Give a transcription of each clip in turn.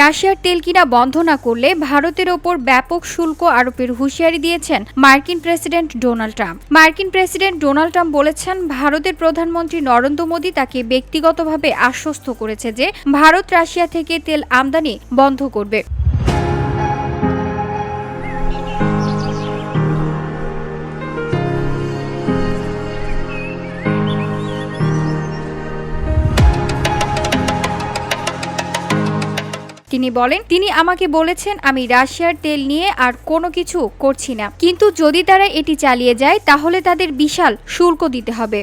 রাশিয়ার তেল কিনা বন্ধ না করলে ভারতের ওপর ব্যাপক শুল্ক আরোপের হুঁশিয়ারি দিয়েছেন মার্কিন প্রেসিডেন্ট ডোনাল্ড ট্রাম্প। মার্কিন প্রেসিডেন্ট ডোনাল্ড ট্রাম্প বলেছেন, ভারতের প্রধানমন্ত্রী নরেন্দ্র মোদী তাকে ব্যক্তিগতভাবে আশ্বস্ত করেছে যে ভারত রাশিয়া থেকে তেল আমদানি বন্ধ করবে। তিনি বলেন, তিনি আমাকে বলেছেন আমি রাশিয়ার তেল নিয়ে আর কোনো কিছু করছি না। কিন্তু যদি তারা এটি চালিয়ে যায়, তাহলে তাদের বিশাল শুল্ক দিতে হবে।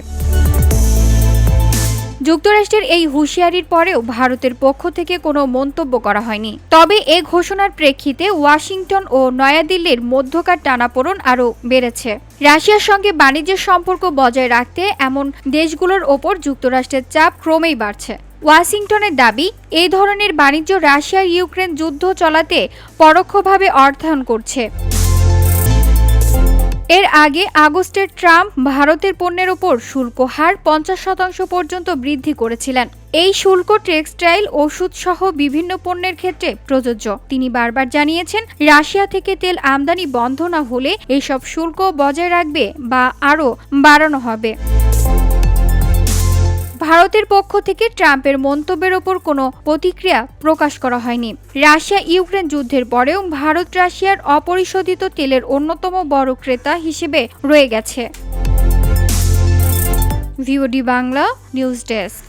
যুক্তরাষ্ট্রের এই হুঁশিয়ারির পরেও ভারতের পক্ষ থেকে কোনো মন্তব্য করা হয়নি। তবে এ ঘোষণার প্রেক্ষিতে ওয়াশিংটন ও নয়াদিল্লির মধ্যকার টানাপোড়ন আরও বেড়েছে। রাশিয়ার সঙ্গে বাণিজ্যের সম্পর্ক বজায় রাখতে এমন দেশগুলোর ওপর যুক্তরাষ্ট্রের চাপ ক্রমেই বাড়ছে। ওয়াশিংটনের দাবি এই ধরনের বাণিজ্য রাশিয়া ইউক্রেন যুদ্ধ চলাতে পরোক্ষভাবে অর্থায়ন করছে। এর আগে আগস্টের ট্রাম্প ভারতের পণ্যের ওপর শুল্ক হার পঞ্চাশ শতাংশ পর্যন্ত বৃদ্ধি করেছিলেন। এই শুল্ক টেক্সটাইল ওষুধ সহ বিভিন্ন পণ্যের ক্ষেত্রে প্রযোজ্য। তিনি বারবার জানিয়েছেন, রাশিয়া থেকে তেল আমদানি বন্ধ না হলে এইসব শুল্ক বজায় রাখবে বা আরও বাড়ানো হবে। ভারতের পক্ষ থেকে ট্রাম্পের মন্তব্যের ওপর কোনো প্রতিক্রিয়া প্রকাশ করা হয়নি। রাশিয়া ইউক্রেন যুদ্ধের পরেও ভারত রাশিয়ার অপরিশোধিত তেলের অন্যতম বড় ক্রেতা হিসেবে রয়ে গেছে। VOD Bangla, news desk.